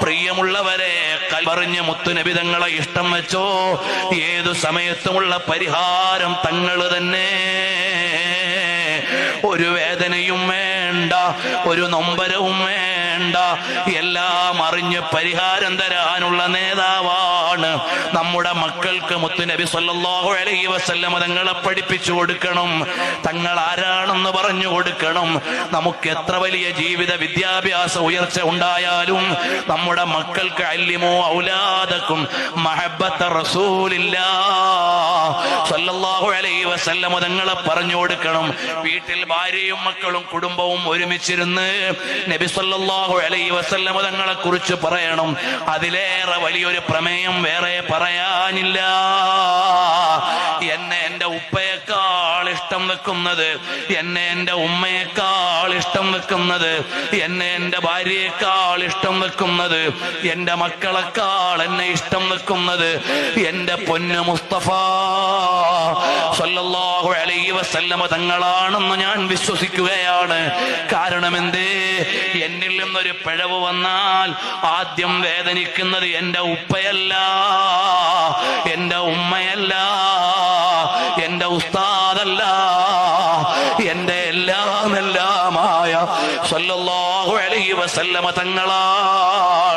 പ്രിയമുള്ളവരെ കൽപറിഞ്ഞ മുത്തുനബി തങ്ങളെ ഇഷ്ടം വെച്ചോ. ഏതു സമയത്തുമുള്ള പരിഹാരം തങ്ങൾ തന്നെ. ഒരു വേദനയും വേണ്ട ഒരു നൊമ്പരവും വേണ്ട. എല്ലാം അറിഞ്ഞ് പരിഹാരം തരാനുള്ള നേതാവാണ് നമ്മുടെ മക്കൾക്ക് മുത്തുനബി സല്ലാഹു അലൈഹി വസല്ലമ തങ്ങളെ പഠിപ്പിച്ചു കൊടുക്കണം. തങ്ങൾ ആരാണെന്ന് പറഞ്ഞു കൊടുക്കണം. നമുക്ക് എത്ര വലിയ ജീവിത വിദ്യാഭ്യാസ ഉയർച്ച ഉണ്ടായാലും നമ്മുടെ മക്കൾക്ക് അല്ലിമോ ഔലാദക്കും മഹബത്ത റസൂലില്ലാ സല്ലല്ലാഹു അലൈഹി വസല്ലം തങ്ങളെ പറഞ്ഞു കൊടുക്കണം. വീട്ടിൽ ഭാര്യയും മക്കളും കുടുംബവും ഒരുമിച്ചിരുന്ന് നബി സല്ലല്ലാഹു അലൈഹി വസല്ലമ തങ്ങളെ കുറിച്ച് പറയണം. അതിലേറെ വലിയൊരു പ്രമേയം വേറെ പറയാനില്ല. എന്നെ എന്റെ ഉപ്പയേക്കാൾ ഇഷ്ടം വെക്കുന്നത് എന്നെ എന്റെ ഉമ്മയേക്കാൾ ഇഷ്ടം വെക്കുന്നത് എന്നെ എന്റെ ഭാര്യയേക്കാൾ ഇഷ്ടം വെക്കുന്നത് എന്റെ മക്കളെക്കാൾ എന്നെ ഇഷ്ടം വെക്കുന്നത് എന്റെ പൊന്ന് മുസ്തഫ സല്ലല്ലാഹു അലൈഹി വസല്ലമ തങ്ങളാണെന്ന് ഞാൻ വിശ്വസിക്കുകയാണ്. കാരണം എന്തേ? എന്നിൽ നിന്നൊരു പിഴവ് വന്നാൽ ആദ്യം വേദനിക്കുന്നത് എന്റെ ഉപ്പയല്ല എന്റെ ഉമ്മയല്ല. എന്റെ ഉസ്താദല്ല എന്റെ എല്ലാം എല്ലാമായ സല്ലല്ലാഹു അലൈഹി വസല്ലമ തങ്ങളാ